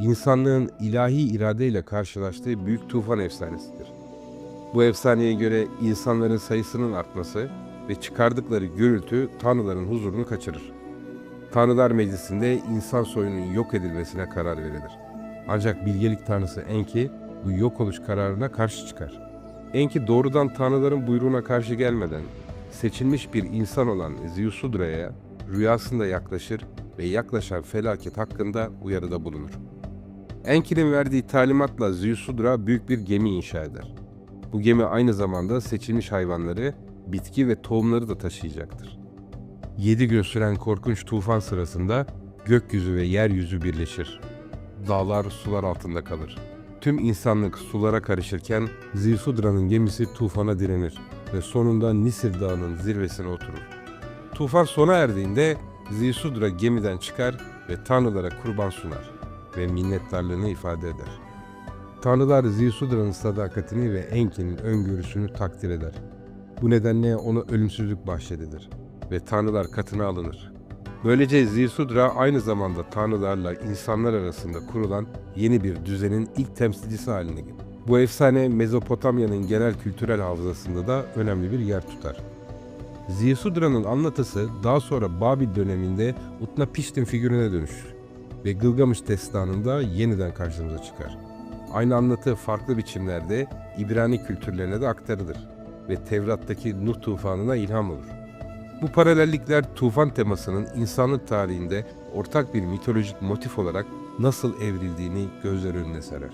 insanlığın ilahi iradeyle karşılaştığı büyük tufan efsanesidir. Bu efsaneye göre insanların sayısının artması ve çıkardıkları gürültü tanrıların huzurunu kaçırır. Tanrılar Meclisi'nde insan soyunun yok edilmesine karar verilir. Ancak bilgelik tanrısı Enki bu yok oluş kararına karşı çıkar. Enki doğrudan tanrıların buyruğuna karşı gelmeden seçilmiş bir insan olan Ziusudra'ya rüyasında yaklaşır ve yaklaşan felaket hakkında uyarıda bulunur. Enki'nin verdiği talimatla Ziusudra büyük bir gemi inşa eder. Bu gemi aynı zamanda seçilmiş hayvanları, bitki ve tohumları da taşıyacaktır. Yedi gün süren korkunç tufan sırasında gökyüzü ve yeryüzü birleşir. Dağlar sular altında kalır. Tüm insanlık sulara karışırken Zisudra'nın gemisi tufana direnir ve sonunda Nisir Dağı'nın zirvesine oturur. Tufan sona erdiğinde Zisudra gemiden çıkar ve tanrılara kurban sunar ve minnettarlığını ifade eder. Tanrılar Zisudra'nın sadakatini ve Enki'nin öngörüsünü takdir eder. Bu nedenle ona ölümsüzlük bahşedilir ve tanrılar katına alınır. Böylece Zisudra aynı zamanda tanrılarla insanlar arasında kurulan yeni bir düzenin ilk temsilcisi haline gelir. Bu efsane Mezopotamya'nın genel kültürel hafızasında da önemli bir yer tutar. Ziyasudra'nın anlatısı daha sonra Babil döneminde Utnapishtim figürüne dönüşür ve Gılgamış destanında yeniden karşımıza çıkar. Aynı anlatı farklı biçimlerde İbrani kültürlerine de aktarılır ve Tevrat'taki Nuh tufanına ilham olur. Bu paralellikler tufan temasının insanlık tarihinde ortak bir mitolojik motif olarak nasıl evrildiğini gözler önüne serer.